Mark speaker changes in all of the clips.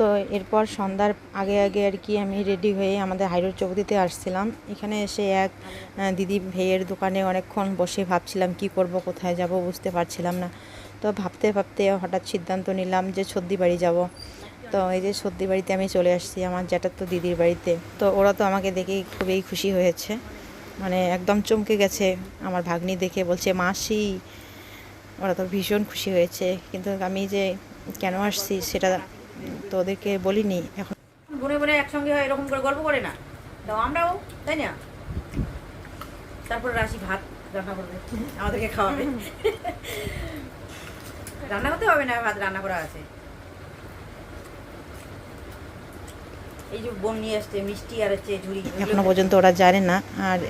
Speaker 1: তো এরপর সন্ধ্যার আগে আগে আর কি আমি রেডি হয়ে আমাদের হাইরোড চৌধুরীতে আসছিলাম। এখানে এসে এক দিদি ভাইয়ের দোকানে অনেকক্ষণ বসে ভাবছিলাম কি করব, কোথায় যাব বুঝতে পারছিলাম না। তো ভাবতে ভাবতে হঠাৎ সিদ্ধান্ত নিলাম যে সর্দি বাড়ি যাব। তো এই যে সর্দি বাড়িতে আমি চলে আসছি আমার জ্যাঠার তো দিদির বাড়িতে। তো ওরা তো আমাকে দেখে খুবই খুশি হয়েছে। মানে একদম চমকে গেছে আমার ভাগ্নি দেখে, বলছে, মাসি, ওরা তো ভীষণ খুশি হয়েছে। কিন্তু আমি যে কেন আসছি সেটা তো ওদেরকে বলিনি এখন
Speaker 2: বনে বনে একসঙ্গে হয় এরকম করে গল্প করে না? তো আমরাও তাই না? তারপর রাশি ভাত রান্না করবে আমাদেরকে খাওয়াবে। রান্না করতে হবে না ভাত রান্না করা আছে। এই যে বোন নিয়ে আসছে মিষ্টি আর হচ্ছে ঝুড়ি
Speaker 1: এখনও পর্যন্ত ওরা জানে না আর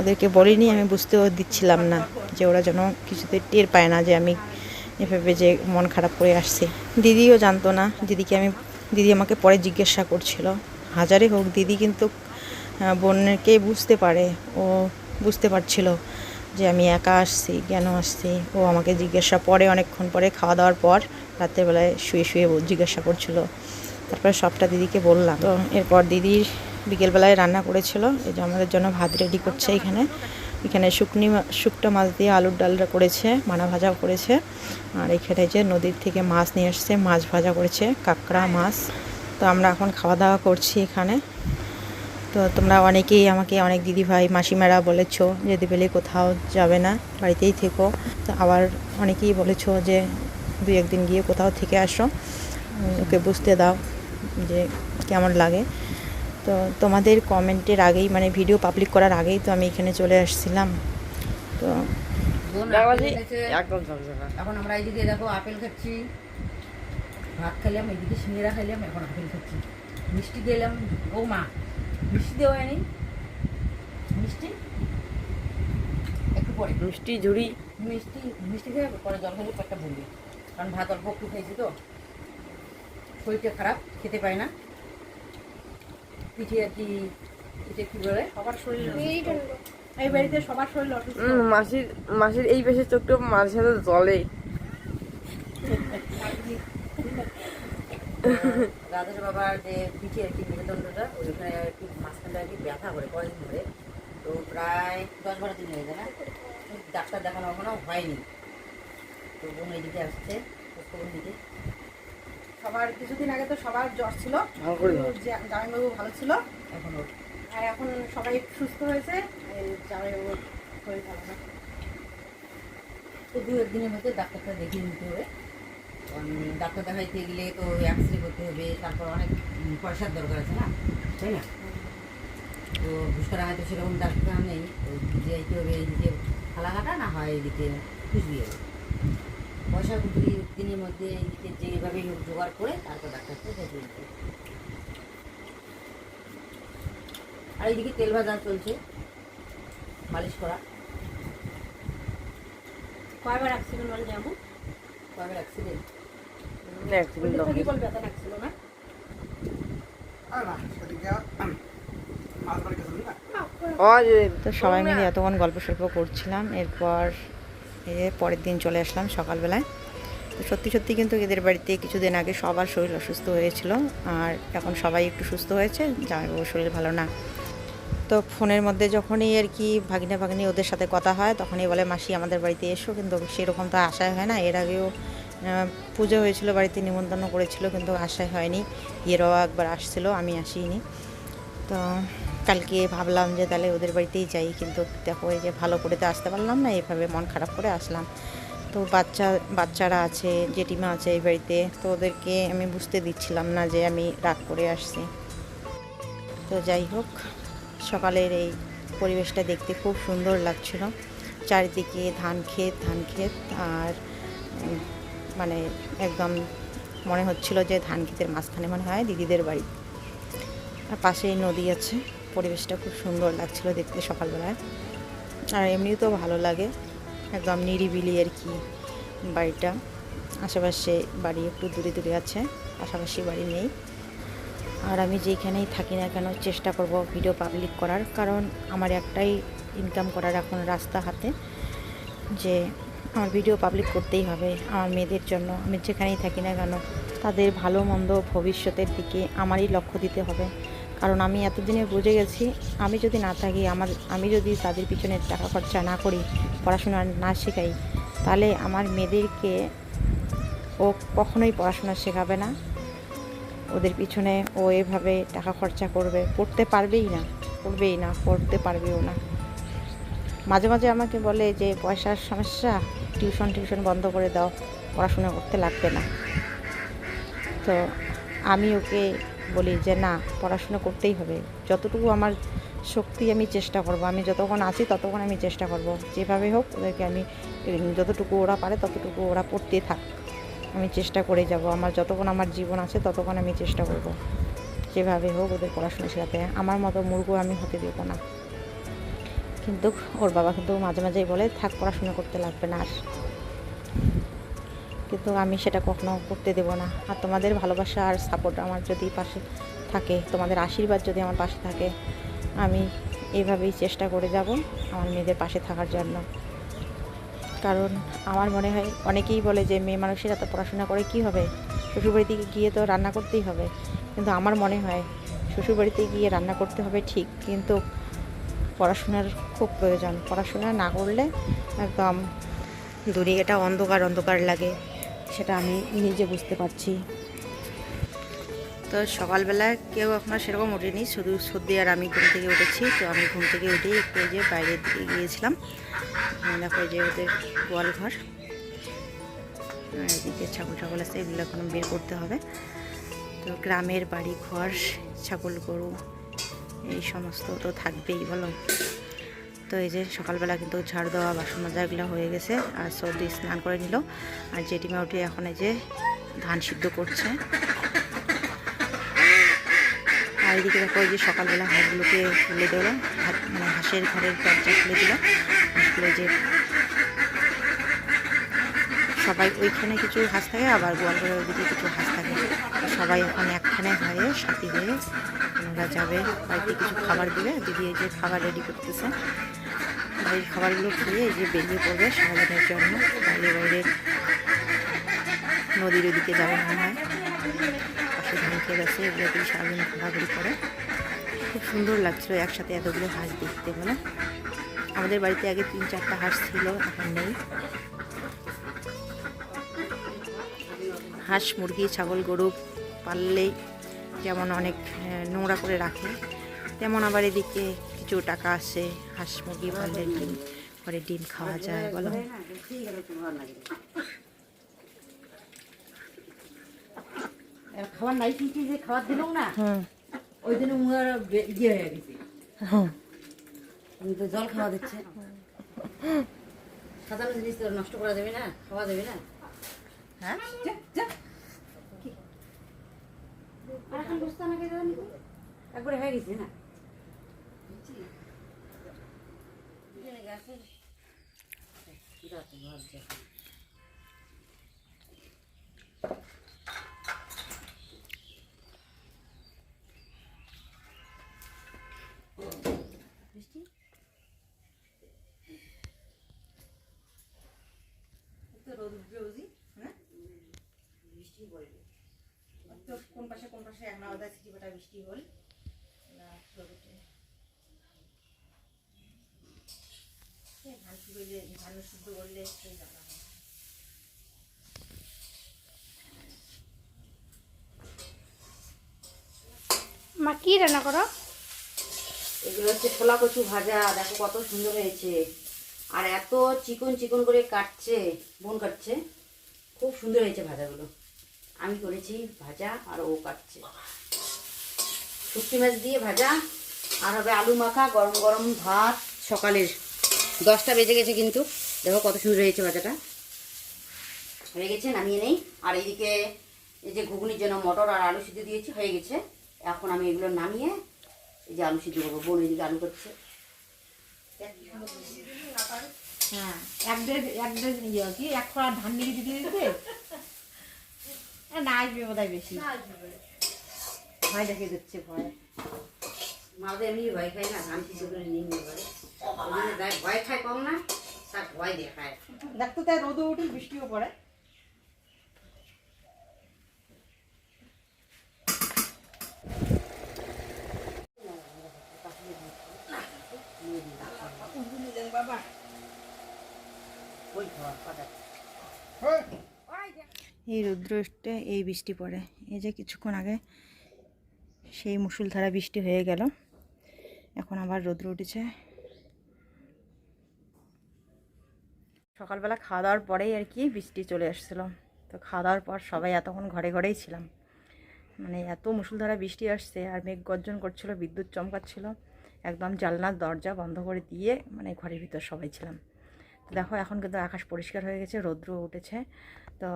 Speaker 1: ওদেরকে বলিনি আমি বুঝতেও দিচ্ছিলাম না যে ওরা যেন কিছুতে টের পায় না যে আমি এভাবে যে মন খারাপ করে আসছি। দিদিও জানতো না, দিদিকে আমি, দিদি আমাকে পরে জিজ্ঞাসা করছিল। হাজারে হোক, দিদি কিন্তু বোনকে বুঝতে পারে। ও বুঝতে পারছিল যে আমি একা আসছি, কেন আসছি। ও আমাকে জিজ্ঞাসা পরে, অনেকক্ষণ পরে খাওয়া দাওয়ার পর রাত্রেবেলায় শুয়ে শুয়ে জিজ্ঞাসা করছিল। তারপরে সবটা দিদিকে বললাম। তো এরপর দিদির বিকেলবেলায় রান্না করেছিল। এই যে আমাদের জন্য ভাত রেডি করছে এখানে। এখানে শুকনি শুকটা মাছ দিয়ে আলুর ডালটা করেছে, মানা ভাজাও করেছে। আর এখানে যে নদীর থেকে মাছ নিয়ে এসছে মাছ ভাজা করেছে, কাঁকড়া মাছ। তো আমরা এখন খাওয়া দাওয়া করছি এখানে। তো তোমরা অনেকেই আমাকে, অনেক দিদিভাই, মাসিমারা বলেছ যে দিবেলি কোথাও যাবে না, বাড়িতেই থেকো। তো আবার অনেকেই বলেছ যে দুই একদিন গিয়ে কোথাও থেকে আসো। ওকে বুঝতে দাও যে কেমন লাগে। তো তোমাদের কমেন্টের আগেই মানে ভিডিও পাবলিক করার আগেই তো আমি এখানে চলে আসছিলাম। তো।
Speaker 2: এখন আমরা এইদিকে দেখো আপেল খাচ্ছি। ভাত খেলাম এইদিকে সিঙ্গেরা খেলাম এখন আপেল খাচ্ছি। মিষ্টি দিলাম ও মা মিষ্টি দেওয়া হয়নি। মিষ্টি? একটু পরে।
Speaker 3: মিষ্টি ঝুড়ি।
Speaker 2: মিষ্টি মিষ্টি খেয়ে পরে জল খেলে পেটটা ভরবে কারণ ভাত অল্প একটু খেয়েছি তো। শরীরটা খারাপ খেতে পায় না। পিঠে আর কি পিঠে কী বলে?
Speaker 4: সবার শরীর এই বাড়িতে সবার শরীর অসুস্থ।
Speaker 3: মাসির মাসির এই পাশে চোখটা মাঝে সাথে জলে
Speaker 2: রাধের বাবার যে পিঠে আর কি মেরুদণ্ডটা ওইখানে আর কি মাঝখানটা আর কি ব্যথা করে কয়েকদিন ধরে। তো প্রায় দশ বারো দিন হয়ে যায় না? ডাক্তার দেখানো এখনও হয়নি। তো বোন এইদিকে আসছে খোঁজখবর দিকে
Speaker 4: সবার কিছুদিন আগে তো সবার জ্বর ছিল। জা- জামাইবাবু ভালো ছিল।
Speaker 2: এখন
Speaker 4: আর এখন সবাই সুস্থ হয়েছে। জামাইবাবুর শরীর ভালো না।
Speaker 2: তো দু একদিনের মধ্যে ডাক্তারটা দেখিয়ে নিতে হবে। ডাক্তার দেখাইতে গেলে তো এক্স রে করতে হবে তারপর অনেক পয়সার দরকার আছে না? তাই না? তো ঘুষকারাঙায় হয়তো সেরকম ডাক্তার নেই। তো যাইতে হবে এইদিকে ফালাঘাটা না হয় এইদিকে কুচবিহার পয়সা দুই দিনের মধ্যে এইদিকে যেভাবে হোক জোগাড় করে তারপর ডাক্তারকে দেখিয়ে নিতে হবে। আর এইদিকে তেল ভাজা চলছে মালিশ করা।
Speaker 4: কয়বার অ্যাক্সিডেন্ট হল যেমন
Speaker 2: কবে অ্যাক্সিডেন্ট
Speaker 1: সবাই মিলে এতক্ষণ গল্প সল্প করছিলাম এরপর এই পরের দিন চলে আসলাম সকালবেলায়। তো সত্যি সত্যি কিন্তু এদের বাড়িতে কিছুদিন আগে সবার শরীর অসুস্থ হয়েছিল, আর এখন সবাই একটু সুস্থ হয়েছে জামাইবাবুর শরীর ভালো না। তো ফোনের মধ্যে যখনই আর কি ভাগিনা ভাগিনী ওদের সাথে কথা হয়, তখনই বলে, মাসি, আমাদের বাড়িতে এসো। কিন্তু সেরকম তো আশায় হয় না। এর আগেও পুজো হয়েছিল, বাড়িতে নিমন্ত্রণ করেছিল, কিন্তু আশায় হয়নি। এরাও একবার আসছিল, আমি আসিনি। তো কালকে ভাবলাম যে তাহলে ওদের বাড়িতেই যাই, কিন্তু দেখো এই যে ভালো করে তো আসতে পারলাম না এভাবে মন খারাপ করে আসলাম। তো বাচ্চা, বাচ্চারা আছে, জেঠিমা আছে এই বাড়িতে, তো ওদেরকে আমি বুঝতে দিচ্ছিলাম না যে আমি রাগ করে আসছি। তো যাই হোক, সকালের এই পরিবেশটা দেখতে খুব সুন্দর লাগছিল। চারিদিকে ধান ক্ষেত ধান ক্ষেত, আর মানে একদম মনে হচ্ছিল যে ধান ক্ষেতের মাঝখানে মনে হয় দিদিদের বাড়ি। আর পাশেই নদী আছে। পরিবেশটা খুব সুন্দর লাগছিল দেখতে সকালবেলায়। আর এমনিও তো ভালো লাগে। একদম নিরিবিলি আর কি বাড়িটা। আশেপাশে বাড়ি একটু দূরে দূরে আছে, পাশাপাশি বাড়ি নেই। আর আমি যেখানেই থাকি না কেন চেষ্টা করব ভিডিও পাবলিক করার, কারণ আমার একটাই ইনকাম করার এখন রাস্তা হাতে, যে আমার ভিডিও পাবলিক করতেই হবে আমার মেয়েদের জন্য। আমি যেখানেই থাকি না কেন, তাদের ভালো মন্দ ভবিষ্যতের দিকে আমারই লক্ষ্য দিতে হবে। কারণ আমি এতদিনে বুঝে গেছি, আমি যদি না থাকি, আমার, আমি যদি তাদের পিছনে টাকা খরচা না করি, পড়াশোনা না শেখাই, তাহলে আমার মেয়েদেরকে ও কখনোই পড়াশোনা শেখাবে না। ওদের পিছনে ও এভাবে টাকা খরচা করবে পড়তে পারবেই না পড়বেই না পড়তে পারবেও না। মাঝে মাঝে আমাকে বলে যে, পয়সার সমস্যা, টিউশন টিউশন বন্ধ করে দাও, পড়াশোনা করতে লাগবে না। তো আমি ওকে বলি যে না, পড়াশোনা করতেই হবে। যতটুকু আমার শক্তি আমি চেষ্টা করব, আমি যতক্ষণ আছি ততক্ষণ আমি চেষ্টা করব। যেভাবে হোক ওদেরকে আমি, যতটুকু ওরা পারে ততটুকু ওরা পড়তে থাক। আমি চেষ্টা করে যাব। আমার যতক্ষণ আমার জীবন আছে ততক্ষণ আমি চেষ্টা করব। যেভাবে হোক ওদের পড়াশোনা শেখাতে। আমার মতো মূর্খ আমি হতে দেবো না। কিন্তু ওর বাবা কিন্তু মাঝে মাঝেই বলে, থাক, পড়াশোনা করতে লাগবে না আর। কিন্তু আমি সেটা কখনো করতে দেব না। আর তোমাদের ভালোবাসা আর সাপোর্ট আমার যদি পাশে থাকে, তোমাদের আশীর্বাদ যদি আমার পাশে থাকে, আমি এইভাবেই চেষ্টা করে যাব আমার মেয়েদের পাশে থাকার জন্য। কারণ আমার মনে হয় অনেকেই বলে যে, মেয়ে মানুষের এত পড়াশোনা করে কি হবে? শ্বশুরবাড়িতে গিয়ে তো রান্না করতেই হবে। কিন্তু আমার মনে হয় শ্বশুরবাড়িতে গিয়ে রান্না করতে হবে ঠিক, কিন্তু পড়াশোনার খুব প্রয়োজন। পড়াশোনা না করলে একদম দুনিয়াটা অন্ধকার অন্ধকার লাগে। সেটা আমি নিজে বুঝতে পারছি। তো সকালবেলা কেউ এখনও সেরকম ওঠেনি, শুধু সর্দি আর আমি ঘুম থেকে উঠেছি, তো আমি ঘুম থেকে উঠেই একটু যে বাইরের দিকে গিয়েছিলাম। দেখো যে ওদের গোয়াল ঘর এদিকে ছাগল ছাগল আছে, এগুলো এখন বের করতে হবে। তো গ্রামের বাড়ি ঘর ছাগল গরু, এই সমস্ত তো থাকবেই, বলো। তো এই যে সকালবেলা কিন্তু ঝাড় দেওয়া, বাসন মাজা এগুলো হয়ে গেছে। আর সর্দি স্নান করে নিল। আর জেঠিমা উঠে এখন এই যে ধান সিদ্ধ করছে। আর এদিকে দেখো যে সকালবেলা হাঁসগুলোকে খুলে দিল মানে হাঁসের ঘরের দরজা খুলে দিল। হাঁসগুলো যে সবাই ওইখানে কিছু হাঁস থাকে, আবার গোয়ালঘরের ওইদিকে কিছু হাঁস থাকে। সবাই এখন একখানে হয়ে সাথী হয়ে ওনারা যাবে বাড়িতে কিছু খাবার দিবে। দিদি এই যে খাবার রেডি করতেছে। এই খাবারগুলো খেয়ে যে বেরিয়ে পড়বে সারাদিনের জন্য। বাইরে বাইরে নদীর ওদিকে যাবে মনে হয়। পাশে ধান খেয়ে গেছে এগুলো দিয়ে সারাদিন ঘোরাঘুরি করে। খুব সুন্দর লাগছিল একসাথে এতগুলো হাঁস দেখতে, বলে। আমাদের বাড়িতে আগে তিন চারটা হাঁস ছিল, এখন নেই। হাঁস, মুরগি, ছাগল, গরু পাললেই যেমন অনেক নোংরা করে রাখে, তেমন আবার এদিকে কিছু টাকা আসে হাঁস মুরগি পাললে ডিম পরে ডিম খাওয়া যায় বলো।
Speaker 2: খাবার নাই কি যে খাবার দিলাম না ওই উনার ইয়ে হয়ে গেছে। তো জল খাওয়া দিচ্ছে। সাধারণ জিনিস তো নষ্ট করা যাবে না খাওয়া যাবে না।
Speaker 1: হ্যাঁ?
Speaker 2: যা, যা। আর এখন বসতে আমাকে একবারে হয়ে গেছে না। বুঝে গেছে? যা তো ভাব যা। বৃষ্টি? তো রোদ উঠবে বুঝি হ্যাঁ বৃষ্টি পড়বে তো কোন পাশে কোন পাশে এক আলাদা সিটি বাটা বৃষ্টি হল না রোদ উঠে এই ধান শুকোলে ধান করলে সেই
Speaker 4: মা, কি রান্না করো?
Speaker 2: এগুলো হচ্ছে ছোলা কচু ভাজা, দেখো কত সুন্দর হয়েছে। আর এত চিকন চিকন করে কাটছে, বোন কাটছে, খুব সুন্দর হয়েছে ভাজাগুলো। আমি করেছি ভাজা আর ও কাটছে। শুটকি মাছ দিয়ে ভাজা, আর হবে আলু মাখা, গরম গরম ভাত, সকালের দশটা বেজে গেছে কিন্তু। দেখো কত সুন্দর হয়েছে ভাজাটা। হয়ে গেছে নামিয়ে নেই। আর এইদিকে এই যে ঘুগনির জন্য মটর আর আলু সিদ্ধ দিয়েছি হয়ে গেছে। এখন আমি এগুলো নামিয়ে এই যে আলু সিদ্ধ করব। বোন এদিকে আলু করছে।
Speaker 4: হ্যাঁ এক দেড় এক দেড় ইয়ে কি এক খোলা ধান নিয়ে দিতে দিতে? না আসবে বোধ বেশি।
Speaker 2: ভয় দেখে দিচ্ছে ভয়। মাঝে এমনি ভয় খায় না ধান সিদ্ধ করে নিয়ে ভয় খায় কম না।
Speaker 4: দেখতো তাই রোদও উঠে বৃষ্টিও পড়ে।
Speaker 1: এই রুদ্রষ্টে এই বৃষ্টি পড়ে। এই যে কিছুক্ষণ আগে সেই মুসুলধারা বৃষ্টি হয়ে গেল। এখন আবার রোদ্র উঠেছে। সকালবেলা খাওয়া দাওয়ার পরেই আর কি বৃষ্টি চলে আসছিল। তো খাওয়া দাওয়ার পর সবাই এতক্ষণ ঘরে ঘরেই ছিলাম। মানে এত মুসুলধারা বৃষ্টি আসছে আর মেঘ গর্জন করছিল, বিদ্যুৎ চমকাচ্ছিল। একদম জানলার দরজা বন্ধ করে দিয়ে মানে ঘরের ভিতর সবাই ছিলাম। তো দেখো এখন কিন্তু আকাশ পরিষ্কার হয়ে গেছে রৌদ্র উঠেছে। তো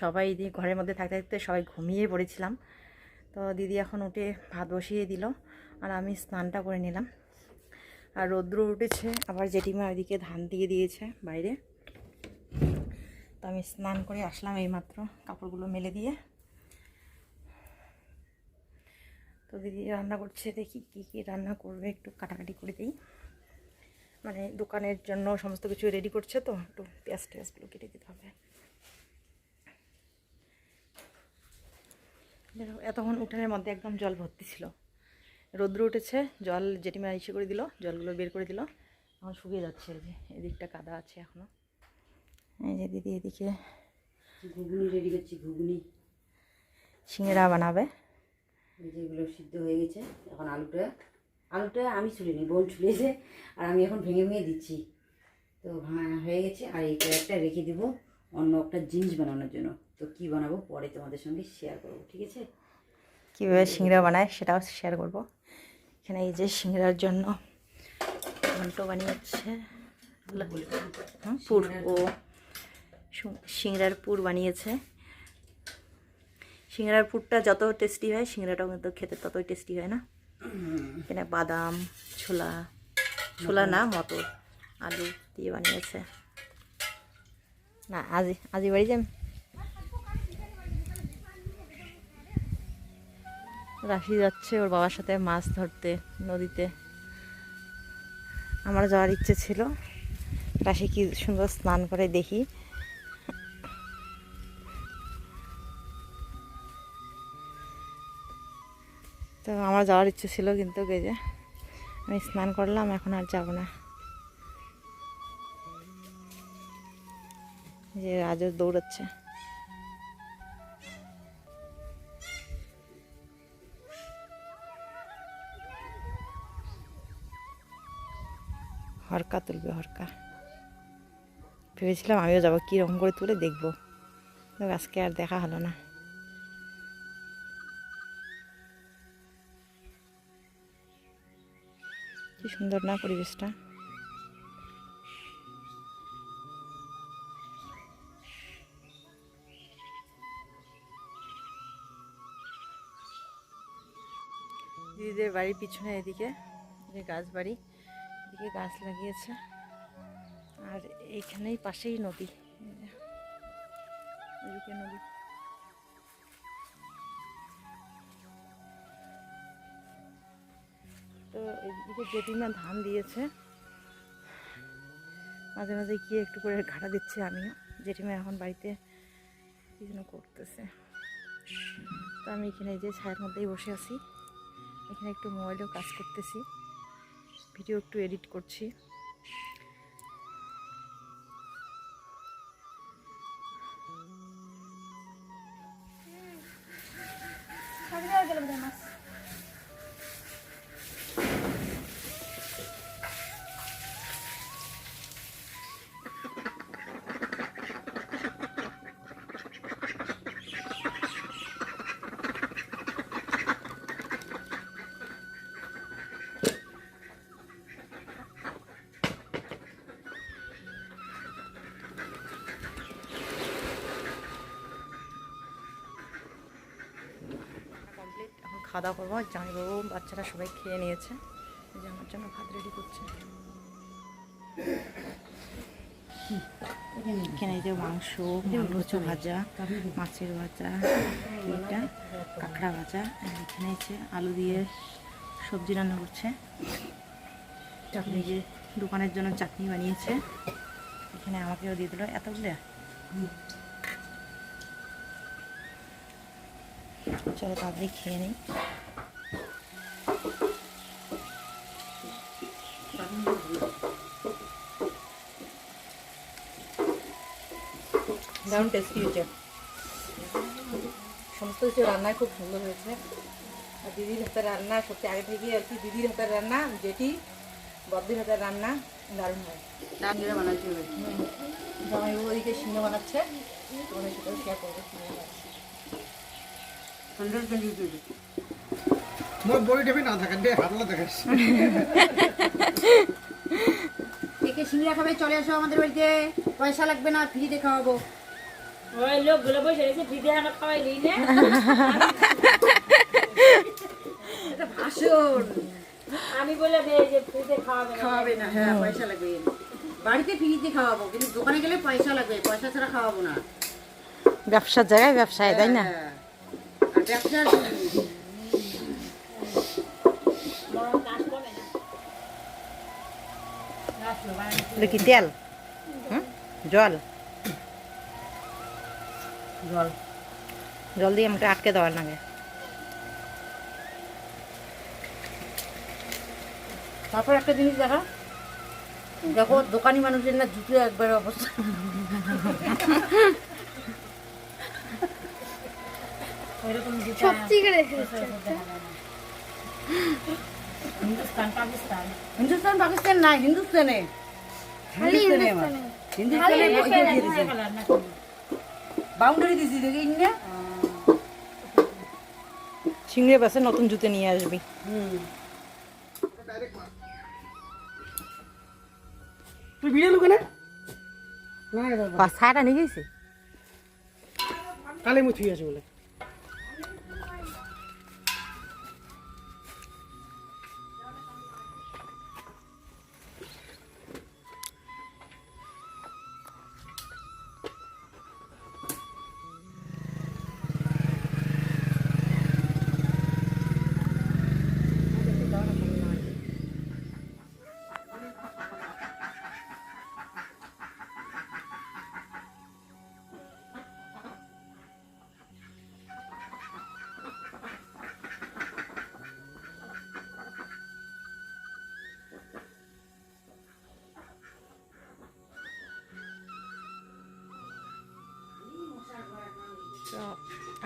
Speaker 1: সবাই দিয়ে ঘরের মধ্যে থাকতে থাকতে সবাই ঘুমিয়ে পড়েছিলাম। তো দিদি এখন উঠে ভাত বসিয়ে দিল আর আমি স্নানটা করে নিলাম। আর রৌদ্র উঠেছে। আবার জেঠিমা ওইদিকে ধান দিয়ে দিয়েছে বাইরে। তো আমি স্নান করে আসলাম এইমাত্র কাপড়গুলো মেলে দিয়ে। তো দিদি রান্না করছে, দেখি কী কী রান্না করবে, একটু কাটাকাটি করে দিই। মানে দোকানের জন্য সমস্ত কিছু রেডি করছে তো, একটু পেঁয়াজ টেয়াজগুলো কেটে দিতে হবে। এতক্ষণ উঠানের মধ্যে একদম জল ভর্তি ছিল। রৌদ্র উঠেছে জল জেঠিমা ইসে করে দিল জলগুলো বের করে দিল। এখন শুকিয়ে যাচ্ছে এই যে এদিকটা কাদা আছে এখনও এই যে দিদি এদিকে
Speaker 2: ঘুগনি রেডি করছি ঘুগনি।
Speaker 1: সিঙ্গড়া বানাবে।
Speaker 2: যেগুলো সিদ্ধ হয়ে গেছে এখন আলুটা আলুটা আমি ছুলিনি বোন ছুলেছে আর আমি এখন ভেঙে ভেঙে দিচ্ছি। তো ভাঙা হয়ে গেছে আর এই কয়েকটা রেখে দিব অন্য একটা জিনিস বানানোর জন্য। তো কি বানাবো পরে তোমাদের সঙ্গে শেয়ার করব ঠিক আছে?
Speaker 1: কীভাবে সিঙ্গড়া বানায় সেটাও শেয়ার করব। এখানে এই যে সিঙ্গড়ার জন্য ঘন্ট বানিয়েছে। পুর ও সু- সিঙ্গড়ার পুর বানিয়েছে। সিঙ্গড়ার পুরটা যত টেস্টি হয় সিঙ্গড়াটাও কিন্তু খেতে ততই টেস্টি হয় না। এখানে বাদাম, ছোলা ছোলা না, মটর, আলু দিয়ে বানিয়েছে। না, আজি আজি বাড়ি যান রাশি যাচ্ছে ওর বাবার সাথে মাছ ধরতে, নদীতে। আমার যাওয়ার ইচ্ছে ছিল। রাশি কি সুন্দর স্নান করে দেখি। তো আমার যাওয়ার ইচ্ছে ছিল কিন্তু যে আমি স্নান করলাম, এখন আর যাব না। যে রাজও দৌড়াচ্ছে। হরকা তুলবে, হরকা। ভেবেছিলাম আমিও যাব কীরকম করে তুলে দেখব। আজকে আর দেখা হলো না। কি সুন্দর না পরিবেশটা। দিদিদের বাড়ির পিছনে এদিকে গাছ বাড়ি এদিকে গাছ লাগিয়েছে। আর এইখানেই পাশেই নদী। এদিকে নদী। তো এদিকে জেঠিমা ধান দিয়েছে। মাঝে মাঝে গিয়ে একটু করে ঘাটা দিচ্ছে আমিও। জেঠিমা এখন বাড়িতে কি যেন করতেছে। তো আমি এখানে যে ছায়ের মধ্যেই বসে আছি। এখানে একটু মোবাইলেও কাজ করতেছি। ভিডিও একটু এডিট করছি। খাওয়া দাওয়া করব জামাইবাবু বাচ্চারা সবাই খেয়ে নিয়েছে। যে আমার জন্য ভাত রেডি করছে। এখানে যে মাংস মাংস ভাজা, মাছের ভাজা, এটা কাঁকড়া ভাজা এখানে হচ্ছে আলু দিয়ে সবজি রান্না করছে। চাটনি। যে দোকানের জন্য চাটনি বানিয়েছে। এখানে আমাকেও দিয়ে দিল। এতগুলো? চলো তাড়াতাড়ি খেয়ে নিই।
Speaker 2: দারুণ টেস্টি হয়েছে। সমস্ত কিছু রান্নায় খুব সুন্দর হয়েছে। আর দিদির হাতের রান্না সত্যি আগে থেকে আর কি দিদির হাতের রান্না যেটি বদ্দির হাতের রান্না দারুণ হয়। রান্নাটা বানাচ্ছি জামাইবাবু ওদিকে সিংহ বানাচ্ছে তোমাদের সাথেও শেয়ার করব
Speaker 5: বড়ি টেপি না থাকেন দে হাতলা দেখাস।
Speaker 2: একে সিংড়া খাবে চলে আসো আমাদের বাড়িতে। পয়সা লাগবে না ফ্রিতে খাওয়াবো।
Speaker 6: ওই লোকগুলো বসে রয়েছে ফ্রিতে আমার খাওয়াই না।
Speaker 2: ভাষণ
Speaker 6: আমি বলে দিই যে ফ্রিতে খাওয়াবে
Speaker 2: খাওয়াবে না হ্যাঁ পয়সা লাগবে। বাড়িতে ফ্রিতে খাওয়াবো কিন্তু দোকানে গেলে পয়সা লাগবে পয়সা ছাড়া খাওয়াবো না।
Speaker 1: ব্যবসার জায়গায় ব্যবসায় তাই না? কি তেল? জল।
Speaker 2: জল।
Speaker 1: জল দিয়ে আমাকে আটকে দেওয়ার নাগে
Speaker 2: তারপর একটা জিনিস দেখা। দেখো দোকানি মানুষের না জুতো একবার অবস্থা।
Speaker 4: রেখে
Speaker 6: হিন্দুস্তান পাকিস্তান।
Speaker 2: হিন্দুস্তান পাকিস্তান না হিন্দুস্তানে। বাউন্ডারি দিয়েছি। দেখি ইন্ডিয়া?
Speaker 1: চিংড়ি বাসে নতুন জুতো নিয়ে আসবি।
Speaker 2: হুম।
Speaker 5: তুই ভিডিও লুকে না?
Speaker 1: ছায়াটা নিয়ে গেছি?
Speaker 5: কালে মুই আছে বলে।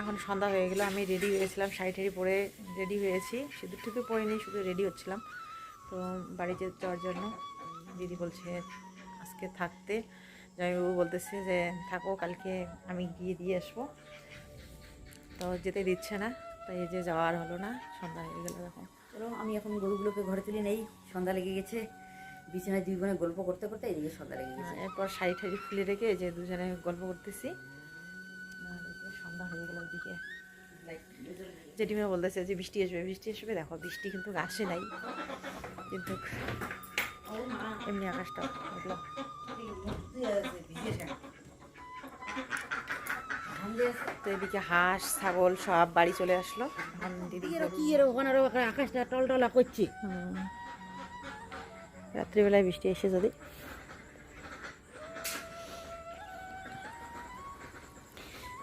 Speaker 1: এখন সন্ধ্যা হয়ে গেলো আমি রেডি হয়েছিলাম শাড়ি টাড়ি পরে রেডি হয়েছি। সিঁদুর টুকু পরিনি শুধু রেডি হচ্ছিলাম। তো বাড়িতে যাওয়ার জন্য দিদি বলছে আজকে থাকতে। জামাইবাবু বলতেছে যে থাকো কালকে আমি গিয়ে দিয়ে আসব। তো যেতে দিচ্ছে না তাই এই যে যাওয়ার হলো না সন্ধ্যা হয়ে গেলো এখন।
Speaker 2: চলো আমি এখন গরুগুলোকে ঘরে তুলে নেই সন্ধ্যা লেগে গেছে। বিছানায় দুই বোনে গল্প করতে করতে এদিকে সন্ধ্যা লেগে গেছে।
Speaker 1: হ্যাঁ, এরপর শাড়ি ঠাড়ি খুলে রেখে যে দুজনে গল্প করতেছি। জেঠিমা বলতেছে যে বৃষ্টি আসবে বৃষ্টি আসবে দেখো বৃষ্টি কিন্তু আসে নাই। কিন্তু এমনি আকাশটা তো এদিকে হাঁস ছাগল সব বাড়ি চলে আসলো।
Speaker 2: কি ওখানে আকাশটা টলটলা করছে।
Speaker 1: রাত্রিবেলায় বৃষ্টি এসে যদি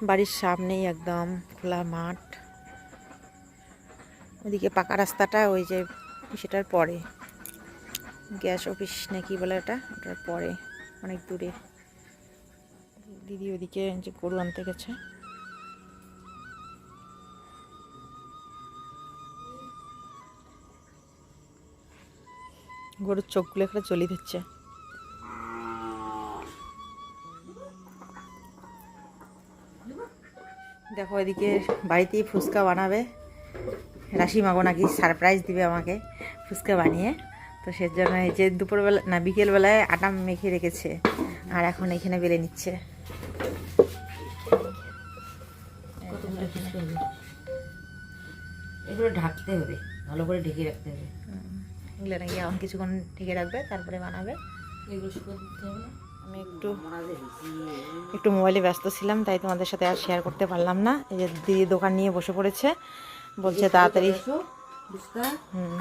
Speaker 1: বাড়ির সামনেই একদম খোলা মাঠ। ওদিকে পাকা রাস্তাটা, ওই যে সেটার পরে। গ্যাস অফিস নাকি বলে এটা ওটার পরে, অনেক দূরে। দিদি ওদিকে যে গরু আনতে গেছে। গরুর চোখগুলো একটা চলে দিচ্ছে। দেখো এদিকে বাড়িতেই ফুচকা বানাবে। রাশি মাগো নাকি সারপ্রাইজ দিবে আমাকে ফুচকা বানিয়ে। তো সেজন্য এই যে দুপুরবেলা না বিকেলবেলায় আটা মেখে রেখেছে। আর এখন এখানে বেলে নিচ্ছে।
Speaker 2: এগুলো ঢাকতে হবে ভালো করে ঢেকে রাখতে হবে।
Speaker 1: এগুলো নাকি এখন কিছুক্ষণ ঢেকে রাখবে তারপরে বানাবে।
Speaker 2: এগুলো হবে না।
Speaker 1: আমি একটু একটু মোবাইলে ব্যস্ত ছিলাম তাই তোমাদের সাথে আর শেয়ার করতে পারলাম না। এই যে দিদি দোকান নিয়ে বসে পড়েছে বলছে তাড়াতাড়ি হুম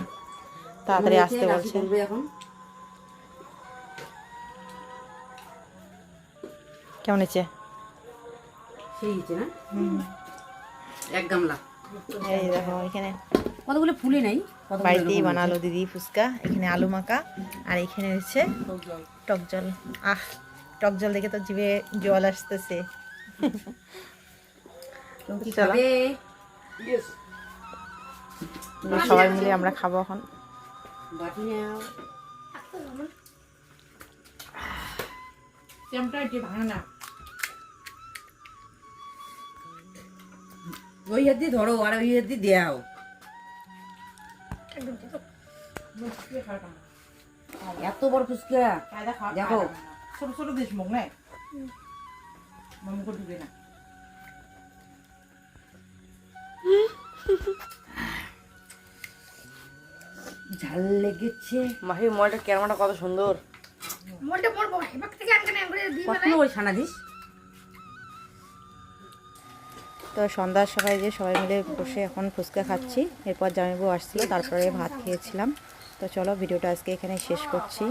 Speaker 1: তাড়াতাড়ি আসতে বলছে। কেমন হয়েছে?
Speaker 2: এক গামলা।
Speaker 1: এই দেখো এখানে।
Speaker 2: কতগুলো ফুলে নাই?
Speaker 1: বাড়িতেই বানালো দিদি ফুচকা এখানে আলু মাখা আর এখানে হচ্ছে টক জল। আহ টক জল দেখে তো জিভে জল আসতেছে। সবাই মিলে আমরা খাব এখন।
Speaker 2: ওই হাত দিয়ে ধরো আর ওই হাত দিয়ে দেও এত বড় ফুচকা? দেখো।
Speaker 4: ছোট ছোট দিস মুখ নাই মামুকে ঢুকে না।
Speaker 2: ঝাল লেগেছে।
Speaker 3: মাসির মলটা ক্যামেরাটা কত সুন্দর
Speaker 7: মোলটা এবার থেকে আনকে না করে দিই
Speaker 2: কত ছানা দিস
Speaker 1: তো সন্ধ্যার সময় যে সবাই মিলে বসে এখন ফুচকা খাচ্ছি। এরপর জামাইবু আসছিল তারপরে ভাত খেয়েছিলাম। তো চলো ভিডিওটা আজকে এখানে শেষ করছি।